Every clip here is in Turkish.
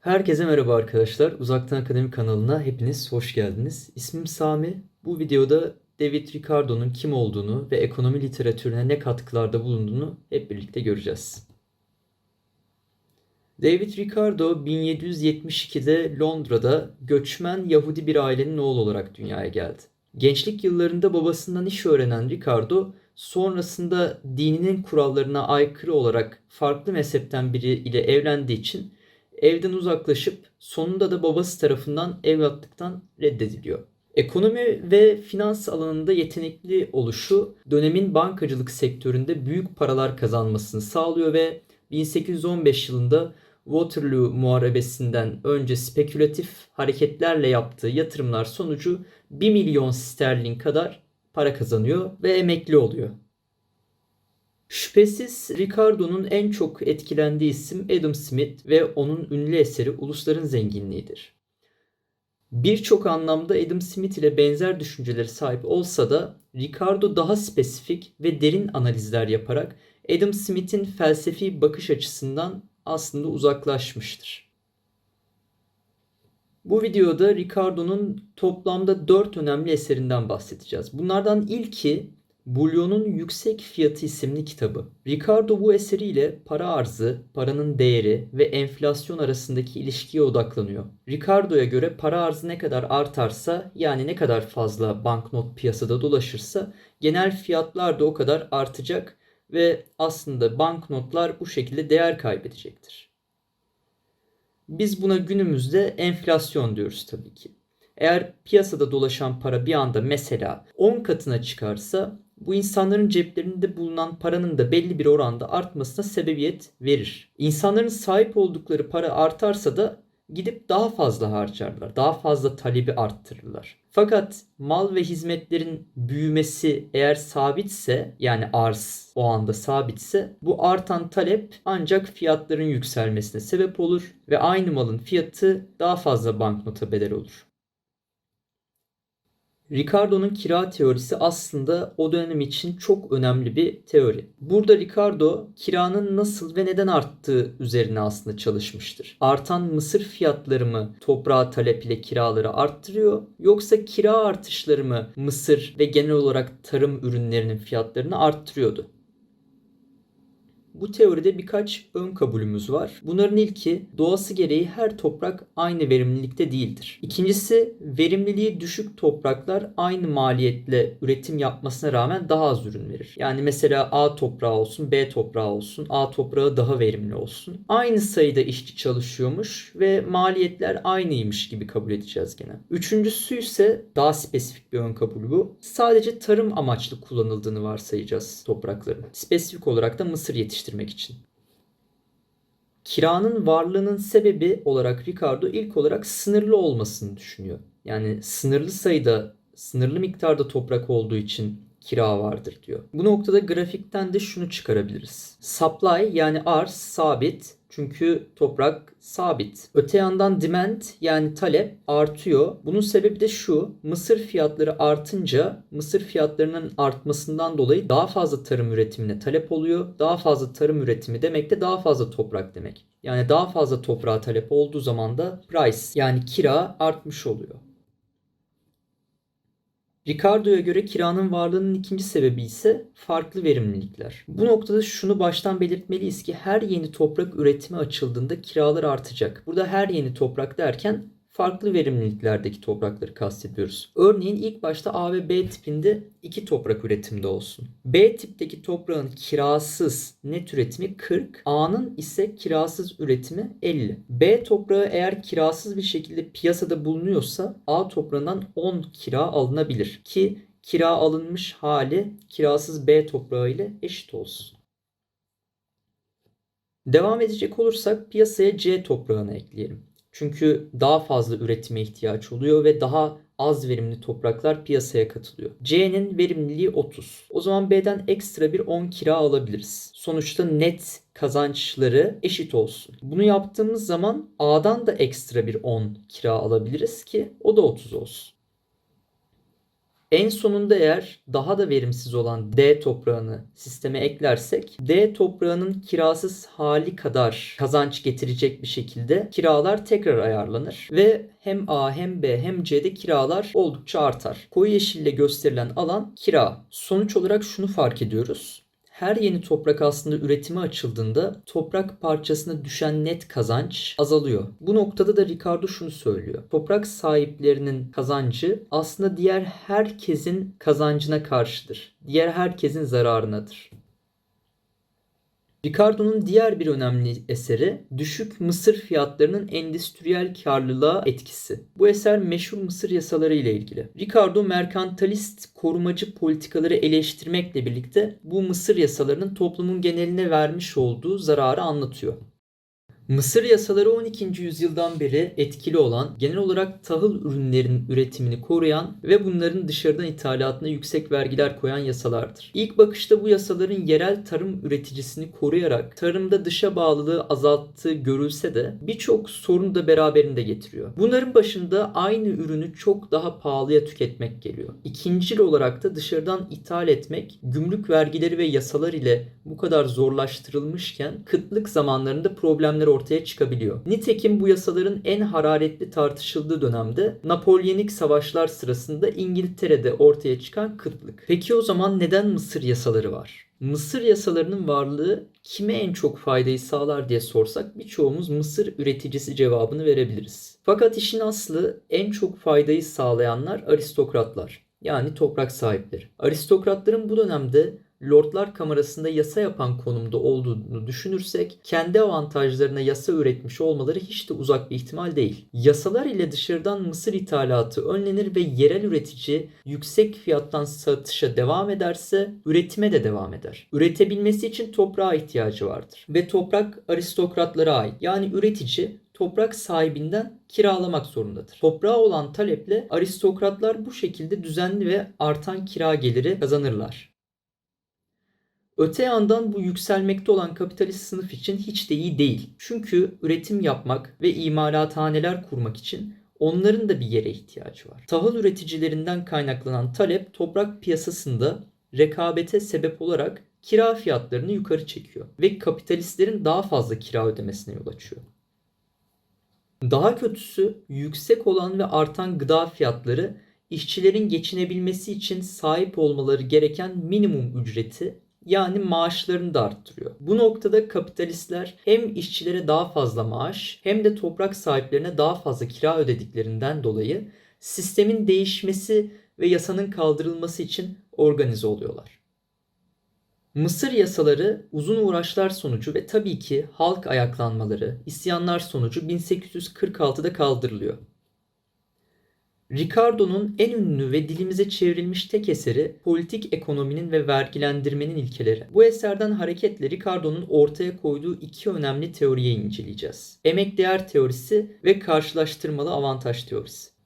Herkese merhaba arkadaşlar. Uzaktan Akademi kanalına hepiniz hoş geldiniz. İsmim Sami. Bu videoda David Ricardo'nun kim olduğunu ve ekonomi literatürüne ne katkılarda bulunduğunu hep birlikte göreceğiz. David Ricardo 1772'de Londra'da göçmen Yahudi bir ailenin oğlu olarak dünyaya geldi. Gençlik yıllarında babasından iş öğrenen Ricardo sonrasında dininin kurallarına aykırı olarak farklı mezhepten biri ile evlendiği için evden uzaklaşıp sonunda da babası tarafından evlatlıktan reddediliyor. Ekonomi ve finans alanında yetenekli oluşu dönemin bankacılık sektöründe büyük paralar kazanmasını sağlıyor ve 1815 yılında Waterloo Muharebesi'nden önce spekülatif hareketlerle yaptığı yatırımlar sonucu 1 milyon sterlin kadar para kazanıyor ve emekli oluyor. Şüphesiz Ricardo'nun en çok etkilendiği isim Adam Smith ve onun ünlü eseri Ulusların Zenginliği'dir. Birçok anlamda Adam Smith ile benzer düşüncelere sahip olsa da Ricardo daha spesifik ve derin analizler yaparak Adam Smith'in felsefi bakış açısından aslında uzaklaşmıştır. Bu videoda Ricardo'nun toplamda 4 önemli eserinden bahsedeceğiz. Bunlardan ilki Bulyon'un Yüksek Fiyatı isimli kitabı. Ricardo bu eseriyle para arzı, paranın değeri ve enflasyon arasındaki ilişkiye odaklanıyor. Ricardo'ya göre para arzı ne kadar artarsa yani ne kadar fazla banknot piyasada dolaşırsa genel fiyatlar da o kadar artacak ve aslında banknotlar bu şekilde değer kaybedecektir. Biz buna günümüzde enflasyon diyoruz tabii ki. Eğer piyasada dolaşan para bir anda mesela 10 katına çıkarsa bu insanların ceplerinde bulunan paranın da belli bir oranda artmasına sebebiyet verir. İnsanların sahip oldukları para artarsa da gidip daha fazla harcarlar. Daha fazla talebi arttırırlar. Fakat mal ve hizmetlerin büyümesi eğer sabitse yani arz o anda sabitse bu artan talep ancak fiyatların yükselmesine sebep olur ve aynı malın fiyatı daha fazla banknota bedel olur. Ricardo'nun kira teorisi aslında o dönem için çok önemli bir teori. Burada Ricardo kiranın nasıl ve neden arttığı üzerine aslında çalışmıştır. Artan mısır fiyatları mı toprağa talep ile kiraları arttırıyor yoksa kira artışları mı mısır ve genel olarak tarım ürünlerinin fiyatlarını arttırıyordu? Bu teoride birkaç ön kabulümüz var. Bunların ilki doğası gereği her toprak aynı verimlilikte değildir. İkincisi verimliliği düşük topraklar aynı maliyetle üretim yapmasına rağmen daha az ürün verir. Yani mesela A toprağı olsun, B toprağı olsun. A toprağı daha verimli olsun. Aynı sayıda işçi çalışıyormuş ve maliyetler aynıymış gibi kabul edeceğiz gene. Üçüncüsü ise daha spesifik bir ön kabul bu. Sadece tarım amaçlı kullanıldığını varsayacağız toprakların. Spesifik olarak da mısır yetiştirmek için. Kiranın varlığının sebebi olarak Ricardo ilk olarak sınırlı olmasını düşünüyor. Yani sınırlı sayıda, sınırlı miktarda toprak olduğu için kira vardır diyor. Bu noktada grafikten de şunu çıkarabiliriz. Supply yani arz sabit çünkü toprak sabit. Öte yandan demand yani talep artıyor. Bunun sebebi de şu. Mısır fiyatları artınca mısır fiyatlarının artmasından dolayı daha fazla tarım üretimine talep oluyor. Daha fazla tarım üretimi demek de daha fazla toprak demek. Yani daha fazla toprağa talep olduğu zaman da price yani kira artmış oluyor. Ricardo'ya göre kiranın varlığının ikinci sebebi ise farklı verimlilikler. Bu noktada şunu baştan belirtmeliyiz ki her yeni toprak üretimi açıldığında kiralar artacak. Burada her yeni toprak derken farklı verimliliklerdeki toprakları kastediyoruz. Örneğin ilk başta A ve B tipinde iki toprak üretimde olsun. B tipteki toprağın kirasız net üretimi 40, A'nın ise kirasız üretimi 50. B toprağı eğer kirasız bir şekilde piyasada bulunuyorsa A toprağından 10 kira alınabilir ki kira alınmış hali kirasız B toprağı ile eşit olsun. Devam edecek olursak piyasaya C toprağını ekleyelim. Çünkü daha fazla üretime ihtiyaç oluyor ve daha az verimli topraklar piyasaya katılıyor. C'nin verimliliği 30. O zaman B'den ekstra bir 10 kira alabiliriz. Sonuçta net kazançları eşit olsun. Bunu yaptığımız zaman A'dan da ekstra bir 10 kira alabiliriz ki o da 30 olsun. En sonunda eğer daha da verimsiz olan D toprağını sisteme eklersek D toprağının kirasız hali kadar kazanç getirecek bir şekilde kiralar tekrar ayarlanır ve hem A hem B hem C'de kiralar oldukça artar. Koyu yeşille gösterilen alan kira. Sonuç olarak şunu fark ediyoruz her yeni toprak aslında üretime açıldığında toprak parçasına düşen net kazanç azalıyor. Bu noktada da Ricardo şunu söylüyor. Toprak sahiplerinin kazancı aslında diğer herkesin kazancına karşıdır. Diğer herkesin zararınadır. Ricardo'nun diğer bir önemli eseri düşük mısır fiyatlarının endüstriyel karlılığa etkisi. Bu eser meşhur mısır yasaları ile ilgili. Ricardo merkantalist korumacı politikaları eleştirmekle birlikte bu mısır yasalarının toplumun geneline vermiş olduğu zararı anlatıyor. Mısır yasaları 12. yüzyıldan beri etkili olan, genel olarak tahıl ürünlerinin üretimini koruyan ve bunların dışarıdan ithalatına yüksek vergiler koyan yasalardır. İlk bakışta bu yasaların yerel tarım üreticisini koruyarak tarımda dışa bağlılığı azalttığı görülse de birçok sorunu da beraberinde getiriyor. Bunların başında aynı ürünü çok daha pahalıya tüketmek geliyor. İkincil olarak da dışarıdan ithal etmek gümrük vergileri ve yasalar ile bu kadar zorlaştırılmışken kıtlık zamanlarında problemler ortaya çıkabiliyor. Nitekim bu yasaların en hararetli tartışıldığı dönemde Napolyonik savaşlar sırasında İngiltere'de ortaya çıkan kıtlık. Peki o zaman neden Mısır yasaları var? Mısır yasalarının varlığı kime en çok faydayı sağlar diye sorsak birçoğumuz Mısır üreticisi cevabını verebiliriz. Fakat işin aslı en çok faydayı sağlayanlar aristokratlar. Yani toprak sahipleri. Aristokratların bu dönemde Lordlar Kamerası'nda yasa yapan konumda olduğunu düşünürsek kendi avantajlarına yasa üretmiş olmaları hiç de uzak bir ihtimal değil. Yasalar ile dışarıdan mısır ithalatı önlenir ve yerel üretici yüksek fiyattan satışa devam ederse üretime de devam eder. Üretebilmesi için toprağa ihtiyacı vardır ve toprak aristokratlara ait. Yani üretici toprak sahibinden kiralamak zorundadır. Toprağa olan taleple aristokratlar bu şekilde düzenli ve artan kira geliri kazanırlar. Öte yandan bu yükselmekte olan kapitalist sınıf için hiç de iyi değil. Çünkü üretim yapmak ve imalathaneler kurmak için onların da bir yere ihtiyacı var. Tahıl üreticilerinden kaynaklanan talep toprak piyasasında rekabete sebep olarak kira fiyatlarını yukarı çekiyor ve kapitalistlerin daha fazla kira ödemesine yol açıyor. Daha kötüsü yüksek olan ve artan gıda fiyatları işçilerin geçinebilmesi için sahip olmaları gereken minimum ücreti yani maaşlarını da arttırıyor. Bu noktada kapitalistler hem işçilere daha fazla maaş hem de toprak sahiplerine daha fazla kira ödediklerinden dolayı sistemin değişmesi ve yasanın kaldırılması için organize oluyorlar. Mısır yasaları uzun uğraşlar sonucu ve tabii ki halk ayaklanmaları, isyanlar sonucu 1846'da kaldırılıyor. Ricardo'nun en ünlü ve dilimize çevrilmiş tek eseri politik ekonominin ve vergilendirmenin ilkeleri. Bu eserden hareketle Ricardo'nun ortaya koyduğu iki önemli teoriyi inceleyeceğiz. Emek değer teorisi ve karşılaştırmalı avantaj teorisi.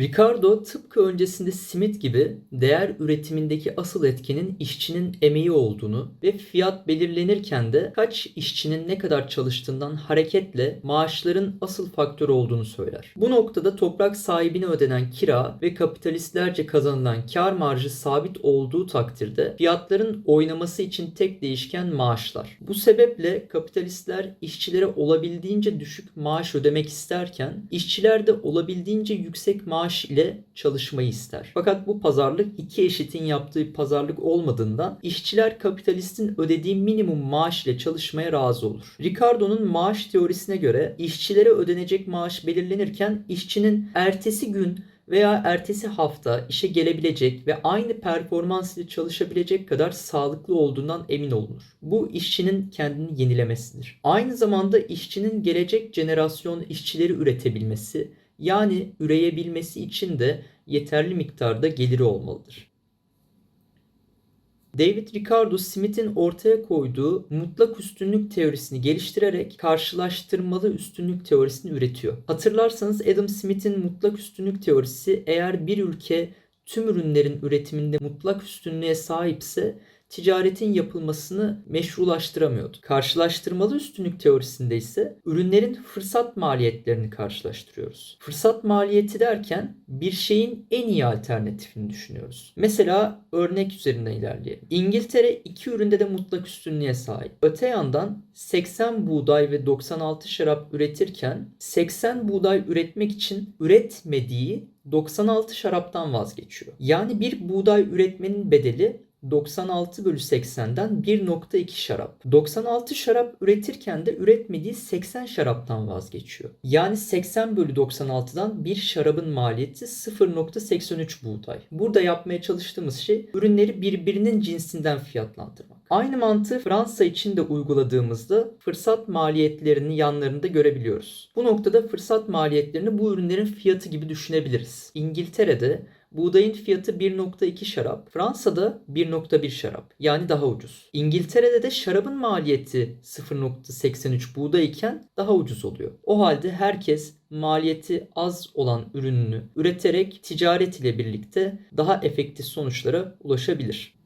Ricardo tıpkı öncesinde Smith gibi değer üretimindeki asıl etkenin işçinin emeği olduğunu ve fiyat belirlenirken de kaç işçinin ne kadar çalıştığından hareketle maaşların asıl faktör olduğunu söyler. Bu noktada toprak sahibine ödenen kira ve kapitalistlerce kazanılan kar marjı sabit olduğu takdirde fiyatların oynaması için tek değişken maaşlar. Bu sebeple kapitalistler işçilere olabildiğince düşük maaş ödemek isterken işçiler de olabildiğince yüksek maaş maaş ile çalışmayı ister. Fakat bu pazarlık iki eşitin yaptığı pazarlık olmadığından işçiler kapitalistin ödediği minimum maaş ile çalışmaya razı olur. Ricardo'nun maaş teorisine göre işçilere ödenecek maaş belirlenirken işçinin ertesi gün veya ertesi hafta işe gelebilecek ve aynı performans ile çalışabilecek kadar sağlıklı olduğundan emin olunur. Bu işçinin kendini yenilemesidir. Aynı zamanda işçinin gelecek jenerasyon işçileri üretebilmesi yani üreyebilmesi için de yeterli miktarda geliri olmalıdır. David Ricardo Smith'in ortaya koyduğu mutlak üstünlük teorisini geliştirerek karşılaştırmalı üstünlük teorisini üretiyor. Hatırlarsanız Adam Smith'in mutlak üstünlük teorisi eğer bir ülke tüm ürünlerin üretiminde mutlak üstünlüğe sahipse ticaretin yapılmasını meşrulaştıramıyordu. Karşılaştırmalı üstünlük teorisinde ise ürünlerin fırsat maliyetlerini karşılaştırıyoruz. Fırsat maliyeti derken bir şeyin en iyi alternatifini düşünüyoruz. Mesela örnek üzerinden ilerleyelim. İngiltere iki üründe de mutlak üstünlüğe sahip. Öte yandan 80 buğday ve 96 şarap üretirken 80 buğday üretmek için üretmediği 96 şaraptan vazgeçiyor. Yani bir buğday üretmenin bedeli 96 bölü 80'den 1.2 şarap. 96 şarap üretirken de üretmediği 80 şaraptan vazgeçiyor. Yani 80 bölü 96'dan bir şarabın maliyeti 0.83 buğday. Burada yapmaya çalıştığımız şey ürünleri birbirinin cinsinden fiyatlandırmak. Aynı mantığı Fransa için de uyguladığımızda fırsat maliyetlerini yanlarında görebiliyoruz. Bu noktada fırsat maliyetlerini bu ürünlerin fiyatı gibi düşünebiliriz. İngiltere'de Buğdayın fiyatı 1.2 şarap, Fransa'da 1.1 şarap. Yani daha ucuz. İngiltere'de de şarabın maliyeti 0.83 buğday iken daha ucuz oluyor. O halde herkes maliyeti az olan ürününü üreterek ticaret ile birlikte daha efektif sonuçlara ulaşabilir.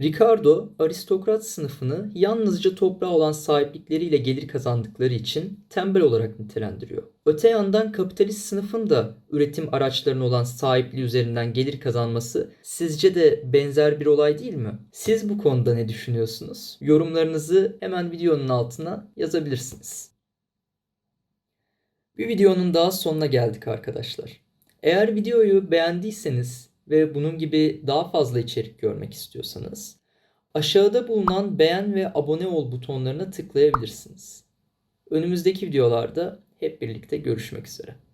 Ricardo, aristokrat sınıfını yalnızca toprağa olan sahiplikleriyle gelir kazandıkları için tembel olarak nitelendiriyor. Öte yandan kapitalist sınıfın da üretim araçlarına olan sahipliği üzerinden gelir kazanması sizce de benzer bir olay değil mi? Siz bu konuda ne düşünüyorsunuz? Yorumlarınızı hemen videonun altına yazabilirsiniz. Bir videonun daha sonuna geldik arkadaşlar. Eğer videoyu beğendiyseniz ve bunun gibi daha fazla içerik görmek istiyorsanız aşağıda bulunan beğen ve abone ol butonlarına tıklayabilirsiniz. Önümüzdeki videolarda hep birlikte görüşmek üzere.